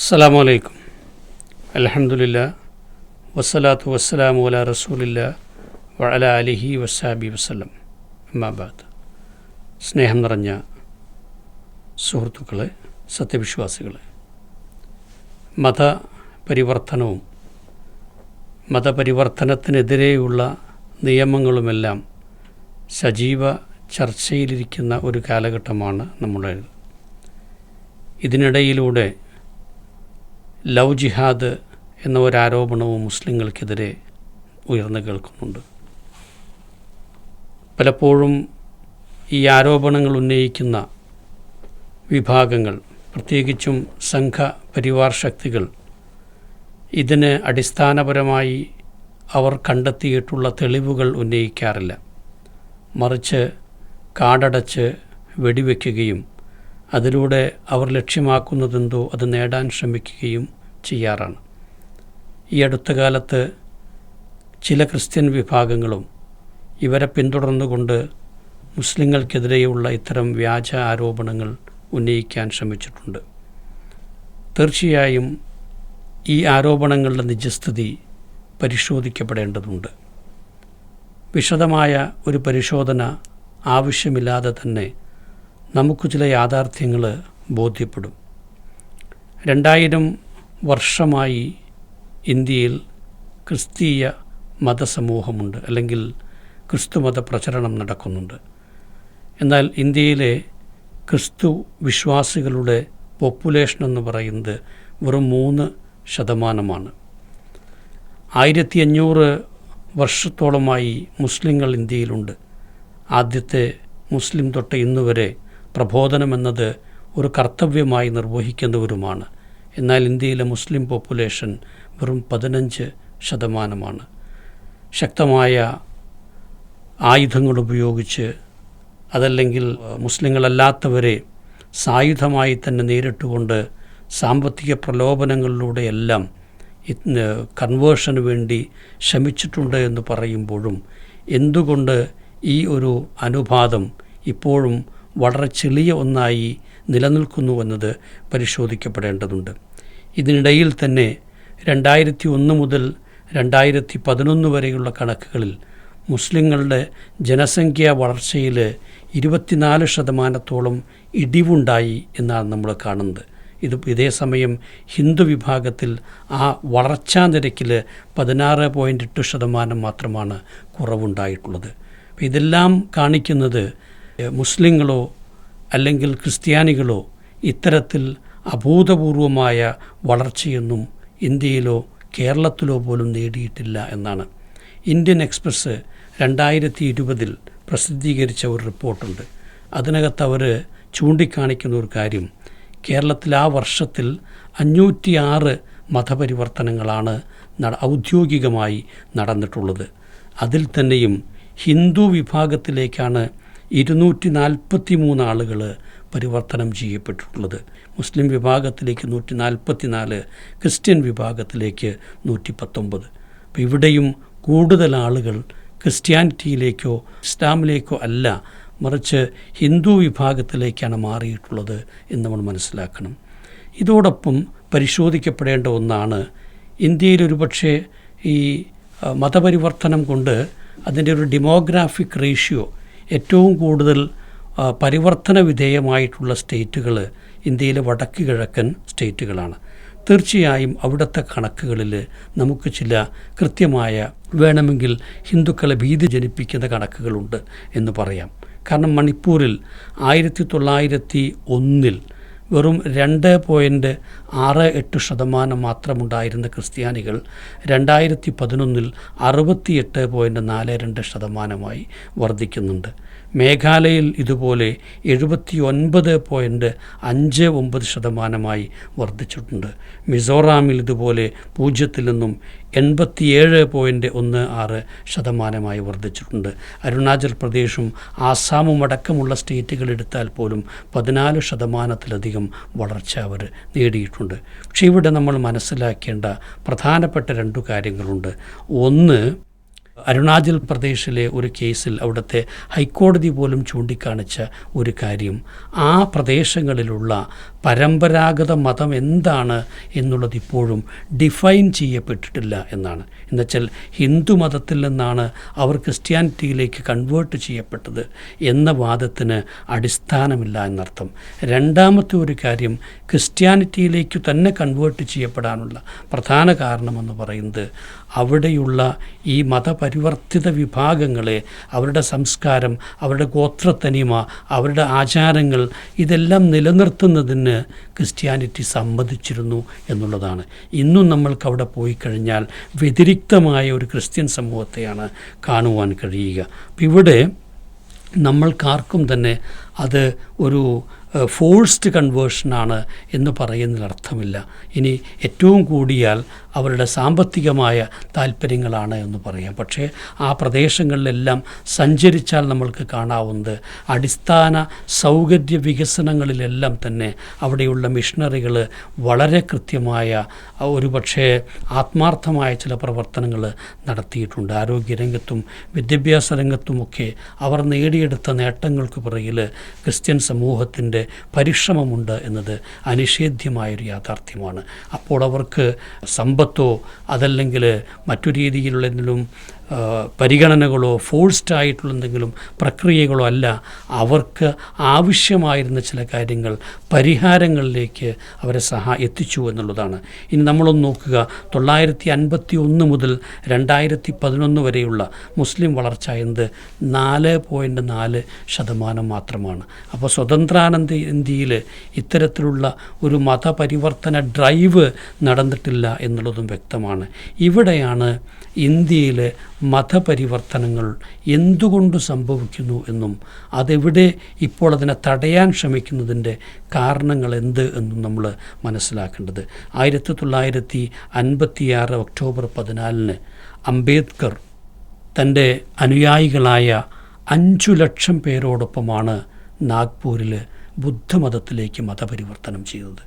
അസ്സാം വലൈക്കും അലഹമുല്ല വസ്സലാത്തു വസ്സലാമു അല റസൂലില്ല വഅല അലിഹി വസാബി വസ്ലം അമ്മാബാദ് സ്നേഹം നിറഞ്ഞ സുഹൃത്തുക്കളെ സത്യവിശ്വാസികളെ മതപരിവർത്തനവും മതപരിവർത്തനത്തിനെതിരെയുള്ള നിയമങ്ങളുമെല്ലാം സജീവ ചർച്ചയിലിരിക്കുന്ന ഒരു കാലഘട്ടമാണ് നമ്മുടേത് ഇതിനിടയിലൂടെ ലവ് ജിഹാദ് എന്ന ഒരാരോപണവും മുസ്ലിങ്ങൾക്കെതിരെ ഉയർന്നു കേൾക്കുന്നുണ്ട്. പലപ്പോഴും ഈ ആരോപണങ്ങൾ ഉന്നയിക്കുന്ന വിഭാഗങ്ങൾ പ്രത്യേകിച്ചും സംഘ പരിവാർ ശക്തികൾ ഇതിന് അടിസ്ഥാനപരമായി അവർ കണ്ടെത്തിയിട്ടുള്ള തെളിവുകൾ ഉന്നയിക്കാറില്ല. മറിച്ച് കാടടച്ച് വെടിവെക്കുകയും അതിലൂടെ അവർ ലക്ഷ്യമാക്കുന്നതെന്തോ അത് നേടാൻ ശ്രമിക്കുകയും ചെയ്യാറാണ്. ഈ അടുത്ത കാലത്ത് ചില ക്രിസ്ത്യൻ വിഭാഗങ്ങളും ഇവരെ പിന്തുടർന്നുകൊണ്ട് മുസ്ലിങ്ങൾക്കെതിരെയുള്ള ഇത്തരം വ്യാജ ആരോപണങ്ങൾ ഉന്നയിക്കാൻ ശ്രമിച്ചിട്ടുണ്ട്. തീർച്ചയായും ഈ ആരോപണങ്ങളുടെ നിജസ്ഥിതി പരിശോധിക്കപ്പെടേണ്ടതുണ്ട്. വിശദമായ ഒരു പരിശോധന ആവശ്യമില്ലാതെ തന്നെ നമുക്ക് ചില യാഥാർത്ഥ്യങ്ങൾ ബോധ്യപ്പെടും. രണ്ടായിരം വർഷമായി ഇന്ത്യയിൽ ക്രിസ്തീയ മതസമൂഹമുണ്ട് അല്ലെങ്കിൽ ക്രിസ്തുമത പ്രചരണം നടക്കുന്നുണ്ട്. എന്നാൽ ഇന്ത്യയിലെ ക്രിസ്തു വിശ്വാസികളുടെ പോപ്പുലേഷൻ എന്ന് പറയുന്നത് വെറും മൂന്ന് ശതമാനമാണ്. ആയിരത്തി അഞ്ഞൂറ് വർഷത്തോളമായി മുസ്ലിങ്ങൾ ഇന്ത്യയിലുണ്ട്. ആദ്യത്തെ മുസ്ലിം തൊട്ട് ഇന്നുവരെ പ്രബോധനം എന്നത് ഒരു കർത്തവ്യമായി നിർവഹിക്കുന്നവരുമാണ്. എന്നാൽ ഇന്ത്യയിലെ മുസ്ലിം പോപ്പുലേഷൻ വെറും പതിനഞ്ച് ശതമാനമാണ്. ശക്തമായ ആയുധങ്ങൾ ഉപയോഗിച്ച് അതല്ലെങ്കിൽ മുസ്ലിങ്ങളല്ലാത്തവരെ സായുധമായി തന്നെ നേരിട്ടുകൊണ്ട് സാമ്പത്തിക പ്രലോഭനങ്ങളിലൂടെയെല്ലാം കൺവേർഷന് വേണ്ടി ശ്രമിച്ചിട്ടുണ്ട് എന്ന് പറയുമ്പോഴും എന്തുകൊണ്ട് ഈ ഒരു അനുപാതം ഇപ്പോഴും വളരെ ചെളിയ ഒന്നായി നിലനിൽക്കുന്നുവെന്നത് പരിശോധിക്കപ്പെടേണ്ടതുണ്ട്. ഇതിനിടയിൽ തന്നെ രണ്ടായിരത്തി ഒന്ന് മുതൽ രണ്ടായിരത്തി പതിനൊന്ന് വരെയുള്ള കണക്കുകളിൽ മുസ്ലിങ്ങളുടെ ജനസംഖ്യാ വളർച്ചയിൽ ഇരുപത്തിനാല് ശതമാനത്തോളം ഇടിവുണ്ടായി എന്നാണ് നമ്മൾ കാണുന്നത്. ഇത് ഇതേസമയം ഹിന്ദു വിഭാഗത്തിൽ ആ വളർച്ചാ നിരക്കിൽ പതിനാറ് പോയിന്റ് എട്ട് ശതമാനം മാത്രമാണ് കുറവുണ്ടായിട്ടുള്ളത്. ഇതെല്ലാം കാണിക്കുന്നത് മുസ്ലിങ്ങളോ അല്ലെങ്കിൽ ക്രിസ്ത്യാനികളോ ഇത്തരത്തിൽ അഭൂതപൂർവമായ വളർച്ചയൊന്നും ഇന്ത്യയിലോ കേരളത്തിലോ പോലും നേടിയിട്ടില്ല എന്നാണ്. ഇന്ത്യൻ എക്സ്പ്രസ് രണ്ടായിരത്തി ഇരുപതിൽ പ്രസിദ്ധീകരിച്ച ഒരു റിപ്പോർട്ടുണ്ട്. അതിനകത്ത് അവർ ചൂണ്ടിക്കാണിക്കുന്ന ഒരു കാര്യം കേരളത്തിൽ ആ വർഷത്തിൽ അഞ്ഞൂറ്റിയാറ് മതപരിവർത്തനങ്ങളാണ് നട ഔദ്യോഗികമായി നടന്നിട്ടുള്ളത്. അതിൽ തന്നെയും ഹിന്ദു വിഭാഗത്തിലേക്കാണ് ഇരുന്നൂറ്റി നാൽപ്പത്തി മൂന്ന് ആളുകൾ പരിവർത്തനം ചെയ്യപ്പെട്ടിട്ടുള്ളത്. മുസ്ലിം വിഭാഗത്തിലേക്ക് നൂറ്റി നാൽപ്പത്തി നാല് ക്രിസ്ത്യൻ വിഭാഗത്തിലേക്ക് നൂറ്റി പത്തൊമ്പത് അപ്പോൾ ഇവിടെയും കൂടുതൽ ആളുകൾ ക്രിസ്ത്യാനിറ്റിയിലേക്കോ ഇസ്ലാമിലേക്കോ അല്ല മറിച്ച് ഹിന്ദു വിഭാഗത്തിലേക്കാണ് മാറിയിട്ടുള്ളത് എന്ന് നമ്മൾ മനസ്സിലാക്കണം. ഇതോടൊപ്പം പരിശോധിക്കപ്പെടേണ്ട ഒന്നാണ് ഇന്ത്യയിൽ ഒരുപക്ഷെ ഈ മതപരിവർത്തനം കൊണ്ട് അതിന്റെ ഒരു ഡെമോഗ്രാഫിക് റേഷ്യോ ഏറ്റവും കൂടുതൽ പരിവർത്തന വിധേയമായിട്ടുള്ള സ്റ്റേറ്റുകൾ ഇന്ത്യയിലെ വടക്ക് കിഴക്കൻ സ്റ്റേറ്റുകളാണ്. തീർച്ചയായും അവിടുത്തെ കണക്കുകളിൽ നമുക്ക് ചില കൃത്യമായ വേണമെങ്കിൽ ഹിന്ദുക്കളെ ഭീതി ജനിപ്പിക്കുന്ന കണക്കുകളുണ്ട് എന്ന് പറയാം. കാരണം മണിപ്പൂരിൽ ആയിരത്തി തൊള്ളായിരത്തി ഒന്നിൽ വെറും രണ്ട് പോയിന്റ് ആറ് എട്ട് ശതമാനം മാത്രമുണ്ടായിരുന്ന ക്രിസ്ത്യാനികൾ രണ്ടായിരത്തി പതിനൊന്നിൽ അറുപത്തിയെട്ട് പോയിന്റ് നാല് രണ്ട് ശതമാനമായി വർദ്ധിക്കുന്നുണ്ട്. മേഘാലയയിൽ ഇതുപോലെ എഴുപത്തി ഒൻപത് പോയിന്റ് അഞ്ച് ഒമ്പത് ശതമാനമായി വർദ്ധിച്ചിട്ടുണ്ട്. മിസോറാമിൽ ഇതുപോലെ പൂജ്യത്തിൽ നിന്നും എൺപത്തിയേഴ് പോയിന്റ് ഒന്ന് ആറ് ശതമാനമായി വർദ്ധിച്ചിട്ടുണ്ട്. അരുണാചൽ പ്രദേശും ആസാമും അടക്കമുള്ള സ്റ്റേറ്റുകൾ എടുത്താൽ പോലും പതിനാല് ശതമാനത്തിലധികം വളർച്ച അവർ നേടിയിട്ടുണ്ട്. പക്ഷേ ഇവിടെ നമ്മൾ മനസ്സിലാക്കേണ്ട പ്രധാനപ്പെട്ട രണ്ടു കാര്യങ്ങളുണ്ട്. ഒന്ന് അരുണാചൽ പ്രദേശിലെ ഒരു കേസിൽ അവിടുത്തെ ഹൈക്കോടതി പോലും ചൂണ്ടിക്കാണിച്ച ഒരു കാര്യം ആ പ്രദേശങ്ങളിലുള്ള പരമ്പരാഗത മതം എന്താണ് എന്നുള്ളത് ഇപ്പോഴും ഡിഫൈൻ ചെയ്യപ്പെട്ടിട്ടില്ല എന്നാണ്. എന്നുവെച്ചാൽ ഹിന്ദു മതത്തിൽ നിന്നാണ് അവർ ക്രിസ്ത്യാനിറ്റിയിലേക്ക് കൺവേർട്ട് ചെയ്യപ്പെട്ടത് എന്ന വാദത്തിന് അടിസ്ഥാനമില്ല എന്നർത്ഥം. രണ്ടാമത്തെ ഒരു കാര്യം ക്രിസ്ത്യാനിറ്റിയിലേക്ക് തന്നെ കൺവേർട്ട് ചെയ്യപ്പെടാനുള്ള പ്രധാന കാരണമെന്ന് പറയുന്നത് അവിടെയുള്ള ഈ മതപരിവർത്തിത വിഭാഗങ്ങളെ അവരുടെ സംസ്കാരം അവരുടെ ഗോത്രത്തനിമ അവരുടെ ആചാരങ്ങൾ ഇതെല്ലാം നിലനിർത്തുന്നതിന് ക്രിസ്ത്യാനിറ്റി സമ്മതിച്ചിരുന്നു എന്നുള്ളതാണ്. ഇന്നും നമ്മൾക്ക് അവിടെ പോയി കഴിഞ്ഞാൽ വ്യതിരിക്തമായ ഒരു ക്രിസ്ത്യൻ സമൂഹത്തെയാണ് കാണുവാൻ കഴിയുക. ഇവിടെ നമ്മൾക്കാർക്കും തന്നെ അത് ഒരു ഫോഴ്സ്ഡ് കൺവേർഷനാണ് എന്ന് പറയുന്നതിൽ അർത്ഥമില്ല ഇനി ഏറ്റവും കൂടിയാൽ അവരുടെ സാമ്പത്തികമായ താല്പര്യങ്ങളാണ് എന്ന് പറയാം. പക്ഷേ ആ പ്രദേശങ്ങളിലെല്ലാം സഞ്ചരിച്ചാൽ നമ്മൾക്ക് കാണാവുന്നത് അടിസ്ഥാന സൗകര്യ വികസനങ്ങളിലെല്ലാം തന്നെ അവിടെയുള്ള മിഷണറികൾ വളരെ കൃത്യമായ ഒരു പക്ഷേ ആത്മാർത്ഥമായ ചില പ്രവർത്തനങ്ങൾ നടത്തിയിട്ടുണ്ട്. ആരോഗ്യരംഗത്തും വിദ്യാഭ്യാസ രംഗത്തുമൊക്കെ അവർ നേടിയെടുത്ത നേട്ടങ്ങൾക്ക് പിറകിൽ ക്രിസ്ത്യൻ സമൂഹത്തിന്റെ പരിശ്രമമുണ്ട് എന്നത് അനിഷേധ്യമായൊരു യാഥാർത്ഥ്യമാണ്. അപ്പോൾ അവർക്ക് സമ്പത്തോ അതല്ലെങ്കിൽ മറ്റു രീതിയിലുള്ള എന്തെങ്കിലും പരിഗണനകളോ ഫോഴ്സ്ഡ് ആയിട്ടുള്ള എന്തെങ്കിലും പ്രക്രിയകളോ അല്ല. അവർക്ക് ആവശ്യമായിരുന്ന ചില കാര്യങ്ങൾ പരിഹാരങ്ങളിലേക്ക് അവരെ സഹാ എത്തിച്ചു എന്നുള്ളതാണ്. ഇനി നമ്മളൊന്ന് നോക്കുക. തൊള്ളായിരത്തി അൻപത്തി ഒന്ന് മുതൽ രണ്ടായിരത്തി പതിനൊന്ന് വരെയുള്ള മുസ്ലിം വളർച്ച എന്നത് നാല് പോയിന്റ് നാല് ശതമാനം മാത്രമാണ്. അപ്പോൾ സ്വതന്ത്രാനന്ദ ഇന്ത്യയിൽ ഇത്തരത്തിലുള്ള ഒരു മതപരിവർത്തന ഡ്രൈവ് നടന്നിട്ടില്ല എന്നുള്ളതും വ്യക്തമാണ്. ഇവിടെയാണ് ഇന്ത്യയിലെ മതപരിവർത്തനങ്ങൾ എന്തുകൊണ്ട് സംഭവിക്കുന്നു എന്നും അതെവിടെ ഇപ്പോൾ അതിനെ തടയാൻ ശ്രമിക്കുന്നതിന്റെ കാരണങ്ങൾ എന്ത് എന്നും നമ്മൾ മനസ്സിലാക്കേണ്ടത്. ആയിരത്തി തൊള്ളായിരത്തി അൻപത്തിയാറ് ഒക്ടോബർ പതിനാലിന് അംബേദ്കർ തന്റെ അനുയായികളായ അഞ്ചു ലക്ഷം പേരോടൊപ്പമാണ് നാഗ്പൂരിൽ ബുദ്ധമതത്തിലേക്ക് മതപരിവർത്തനം ചെയ്തത്.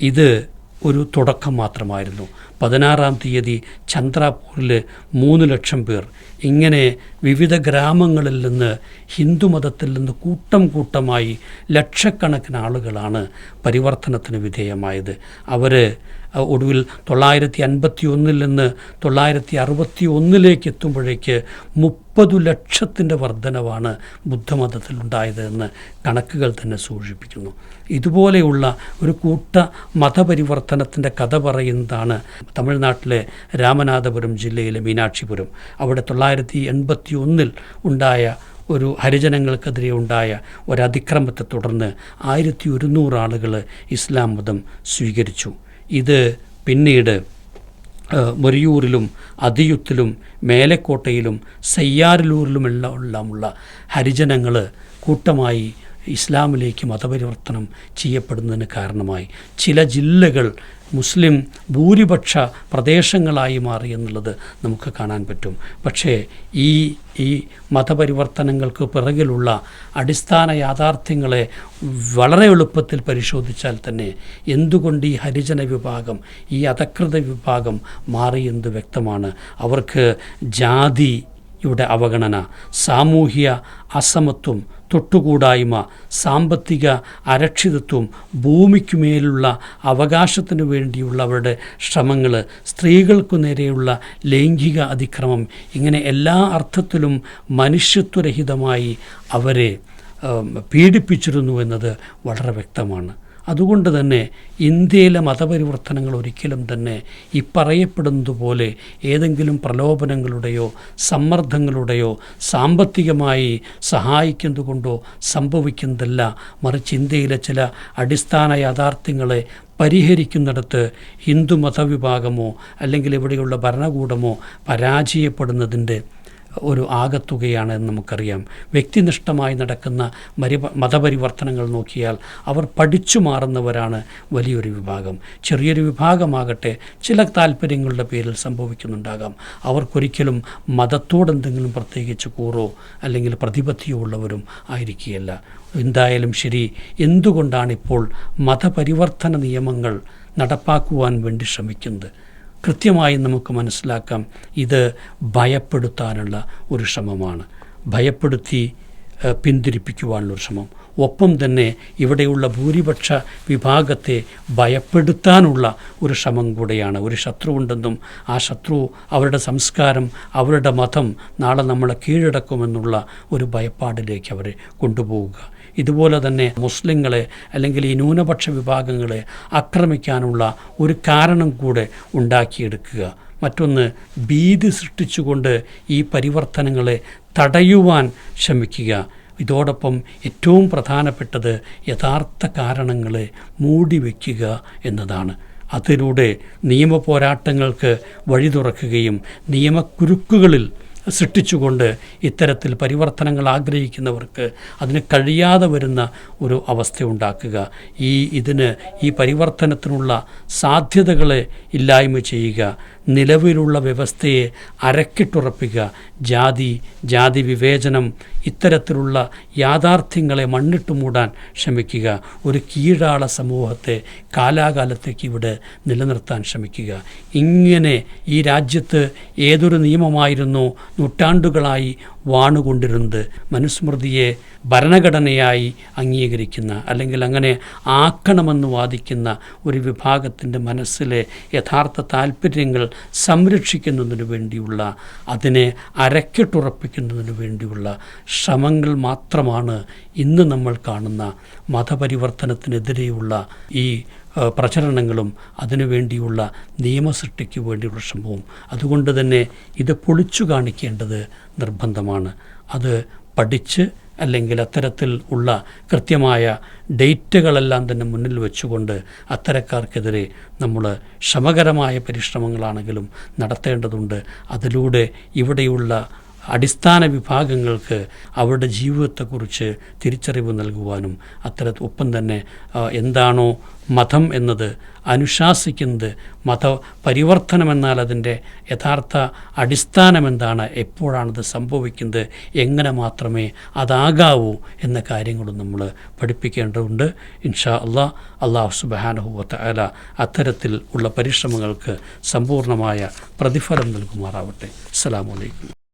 ഇത് ഒരു തുടക്കം മാത്രമായിരുന്നു. പതിനാറാം തീയതി ചന്ദ്രാപൂരിൽ മൂന്ന് ലക്ഷം പേർ. ഇങ്ങനെ വിവിധ ഗ്രാമങ്ങളിൽ നിന്ന് ഹിന്ദുമതത്തിൽ നിന്ന് കൂട്ടം കൂട്ടമായി ലക്ഷക്കണക്കിന് ആളുകളാണ് പരിവർത്തനത്തിന് വിധേയമായത്. അവർ ഒടുവിൽ തൊള്ളായിരത്തി അൻപത്തി ഒന്നിൽ നിന്ന് തൊള്ളായിരത്തി അറുപത്തി ഒന്നിലേക്ക് എത്തുമ്പോഴേക്ക് മുപ്പത് ലക്ഷത്തിന്റെ വർധനവാണ് ബുദ്ധമതത്തിലുണ്ടായത് എന്ന് കണക്കുകൾ തന്നെ സൂചിപ്പിക്കുന്നു. ഇതുപോലെയുള്ള ഒരു കൂട്ട മതപരിവർത്തനത്തിന്റെ കഥ പറയുന്നതാണ് തമിഴ്നാട്ടിലെ രാമനാഥപുരം ജില്ലയിലെ മീനാക്ഷിപുരം. അവിടെ തൊള്ളായിരത്തി എൺപത്തി ഒന്നിൽ ഉണ്ടായ ഒരു ഹരിജനങ്ങൾക്കെതിരെ ഉണ്ടായ ഒരതിക്രമത്തെ തുടർന്ന് ആയിരത്തി ഒരുന്നൂറ് ആളുകൾ ഇസ്ലാം മതം സ്വീകരിച്ചു. ഇത് പിന്നീട് മൊരിയൂരിലും അതിയുത്തിലും മേലക്കോട്ടയിലും സയ്യാറിലൂരിലുമെല്ലാം ഉള്ള ഹരിജനങ്ങൾ കൂട്ടമായി ഇസ്ലാമിലേക്ക് മതപരിവർത്തനം ചെയ്യപ്പെടുന്നതിന് കാരണമായി. ചില ജില്ലകൾ മുസ്ലിം ഭൂരിപക്ഷ പ്രദേശങ്ങളായി മാറി എന്നുള്ളത് നമുക്ക് കാണാൻ പറ്റും. പക്ഷേ ഈ ഈ മതപരിവർത്തനങ്ങൾക്ക് പിറകിലുള്ള അടിസ്ഥാന യാഥാർത്ഥ്യങ്ങളെ വളരെ എളുപ്പത്തിൽ പരിശോധിച്ചാൽ തന്നെ എന്തുകൊണ്ട് ഈ ഹരിജന വിഭാഗം ഈ അധകൃത വിഭാഗം മാറിയെന്ന് വ്യക്തമാണ്. അവർക്ക് ജാതിയുടെ അവഗണന സാമൂഹ്യ അസമത്വം തൊട്ടുകൂടായ്മ സാമ്പത്തിക അരക്ഷിതത്വം ഭൂമിക്കുമേലുള്ള അവകാശത്തിനു വേണ്ടിയുള്ള അവരുടെ ശ്രമങ്ങൾ സ്ത്രീകൾക്കു നേരെയുള്ള ലൈംഗിക അതിക്രമം ഇങ്ങനെ എല്ലാ അർത്ഥത്തിലും മനുഷ്യത്വരഹിതമായി അവരെ പീഡിപ്പിച്ചിരുന്നു എന്നത് വളരെ വ്യക്തമാണ്. അതുകൊണ്ട് തന്നെ ഇന്ത്യയിലെ മതപരിവർത്തനങ്ങൾ ഒരിക്കലും തന്നെ ഈ പറയപ്പെടുന്നത് പോലെ ഏതെങ്കിലും പ്രലോഭനങ്ങളുടെയോ സമ്മർദ്ദങ്ങളുടെയോ സാമ്പത്തികമായി സഹായിക്കുന്നതുകൊണ്ടോ സംഭവിക്കുന്നതല്ല. മറിച്ച് ഇന്ത്യയിലെ ചില അടിസ്ഥാന യാഥാർത്ഥ്യങ്ങളെ പരിഹരിക്കുന്നിടത്ത് ഹിന്ദു മതവിഭാഗമോ അല്ലെങ്കിൽ ഇവിടെയുള്ള ഭരണകൂടമോ പരാജയപ്പെടുന്നതിന്റെ ഒരു ആകത്തുകയാണ് എന്ന് നമുക്കറിയാം. വ്യക്തിനിഷ്ഠമായി നടക്കുന്ന മരി മതപരിവർത്തനങ്ങൾ നോക്കിയാൽ അവർ പഠിച്ചു മാറുന്നവരാണ് വലിയൊരു വിഭാഗം. ചെറിയൊരു വിഭാഗമാകട്ടെ ചില താല്പര്യങ്ങളുടെ പേരിൽ സംഭവിക്കുന്നുണ്ടാകാം. അവർക്കൊരിക്കലും മതത്തോടെന്തെങ്കിലും പ്രത്യേകിച്ച് കൂറോ അല്ലെങ്കിൽ പ്രതിപത്തിയോ ഉള്ളവരും ആയിരിക്കുകയല്ല. എന്തായാലും ശരി എന്തുകൊണ്ടാണിപ്പോൾ മതപരിവർത്തന നിയമങ്ങൾ നടപ്പാക്കുവാൻ വേണ്ടി ശ്രമിക്കുന്നത്? കൃത്യമായി നമുക്ക് മനസ്സിലാക്കാം ഇത് ഭയപ്പെടുത്താനുള്ള ഒരു ശ്രമമാണ്. ഭയപ്പെടുത്തി പിന്തിരിപ്പിക്കുവാനുള്ള ഒരു ശ്രമം. ഒപ്പം തന്നെ ഇവിടെയുള്ള ഭൂരിപക്ഷ വിഭാഗത്തെ ഭയപ്പെടുത്താനുള്ള ഒരു ശ്രമം കൂടെയാണ്. ഒരു ശത്രു ഉണ്ടെന്നും ആ ശത്രു അവരുടെ സംസ്കാരം അവരുടെ മതം നാളെ നമ്മളെ കീഴടക്കുമെന്നുള്ള ഒരു ഭയപ്പാടിലേക്ക് അവരെ കൊണ്ടുപോവുക. ഇതുപോലെ തന്നെ മുസ്ലിങ്ങളെ അല്ലെങ്കിൽ ഈ ന്യൂനപക്ഷ വിഭാഗങ്ങളെ ആക്രമിക്കാനുള്ള ഒരു കാരണം കൂടെ ഉണ്ടാക്കിയെടുക്കുക. മറ്റൊന്ന് ഭീതി സൃഷ്ടിച്ചുകൊണ്ട് ഈ പരിവർത്തനങ്ങളെ തടയുവാൻ ശ്രമിക്കുക. ഇതോടൊപ്പം ഏറ്റവും പ്രധാനപ്പെട്ടത് യഥാർത്ഥ കാരണങ്ങളെ മൂടി വയ്ക്കുക എന്നതാണ്. അതിലൂടെ നിയമ പോരാട്ടങ്ങൾക്ക് വഴി തുറക്കുകയും നിയമക്കുരുക്കുകളിൽ സൃഷ്ടിച്ചുകൊണ്ട് ഇത്തരത്തിൽ പരിവർത്തനങ്ങൾ ആഗ്രഹിക്കുന്നവർക്ക് അതിന് കഴിയാതെ വരുന്ന ഒരു അവസ്ഥ ഉണ്ടാക്കുക. ഈ ഇതിന് ഈ പരിവർത്തനത്തിനുള്ള സാധ്യതകളെ ഇല്ലായ്മ ചെയ്യുക. നിലവിലുള്ള വ്യവസ്ഥയെ അരക്കിട്ടുറപ്പിക്കുക. ജാതി ജാതി വിവേചനം ഇത്തരത്തിലുള്ള യാഥാർത്ഥ്യങ്ങളെ മണ്ണിട്ട് മൂടാൻ ശ്രമിക്കുക. ഒരു കീഴാള സമൂഹത്തെ കാലാകാലത്തേക്ക് ഇവിടെ നിലനിർത്താൻ ശ്രമിക്കുക. ഇങ്ങനെ ഈ രാജ്യത്ത് ഏതൊരു നിയമമായിരുന്നു നൂറ്റാണ്ടുകളായി വാണുകൊണ്ടിരുന്നത്. മനുസ്മൃതിയെ ഭരണഘടനയായി അംഗീകരിക്കുന്ന അല്ലെങ്കിൽ അങ്ങനെ ആക്കണമെന്ന് വാദിക്കുന്ന ഒരു വിഭാഗത്തിന്റെ മനസ്സിലെ യഥാർത്ഥ താല്പര്യങ്ങൾ സംരക്ഷിക്കുന്നതിന് വേണ്ടിയുള്ള അതിനെ അരക്കിട്ടുറപ്പിക്കുന്നതിന് വേണ്ടിയുള്ള ശ്രമങ്ങൾ മാത്രമാണ് ഇന്ന് നമ്മൾ കാണുന്ന മതപരിവർത്തനത്തിനെതിരെയുള്ള ഈ പ്രചരണങ്ങളും അതിനുവേണ്ടിയുള്ള നിയമസൃഷ്ടിക്ക് വേണ്ടിയുള്ള ശ്രമവും. അതുകൊണ്ട് തന്നെ ഇത് പൊളിച്ചു കാണിക്കേണ്ടത് നിർബന്ധമാണ്. അത് പഠിച്ച് അല്ലെങ്കിൽ അത്തരത്തിൽ ഉള്ള കൃത്യമായ ഡേറ്റുകളെല്ലാം തന്നെ മുന്നിൽ വെച്ചുകൊണ്ട് അത്തരക്കാർക്കെതിരെ നമ്മൾ ശ്രമകരമായ പരിശ്രമങ്ങളാണെങ്കിലും നടത്തേണ്ടതുണ്ട്. അതിലൂടെ ഇവിടെയുള്ള അടിസ്ഥാന വിഭാഗങ്ങൾക്ക് അവരുടെ ജീവിതത്തെക്കുറിച്ച് തിരിച്ചറിവ് നൽകുവാനും അത്തര ഒപ്പം തന്നെ എന്താണോ മതം എന്നത് അനുശാസിക്കുന്നത് മത പരിവർത്തനമെന്നാൽ അതിന്റെ യഥാർത്ഥ അടിസ്ഥാനം എന്താണ് എപ്പോഴാണത് സംഭവിക്കുന്നത് എങ്ങനെ മാത്രമേ അതാകാവൂ എന്ന കാര്യങ്ങളും നമ്മൾ പഠിപ്പിക്കേണ്ടതുണ്ട്. ഇൻഷാ അള്ളാഹ് അള്ളാഹു സുബാനഹുവത്ത അല അത്തരത്തിൽ ഉള്ള പരിശ്രമങ്ങൾക്ക് സമ്പൂർണമായ പ്രതിഫലം നൽകുമാറാവട്ടെ. അസ്സാം അലൈക്കും.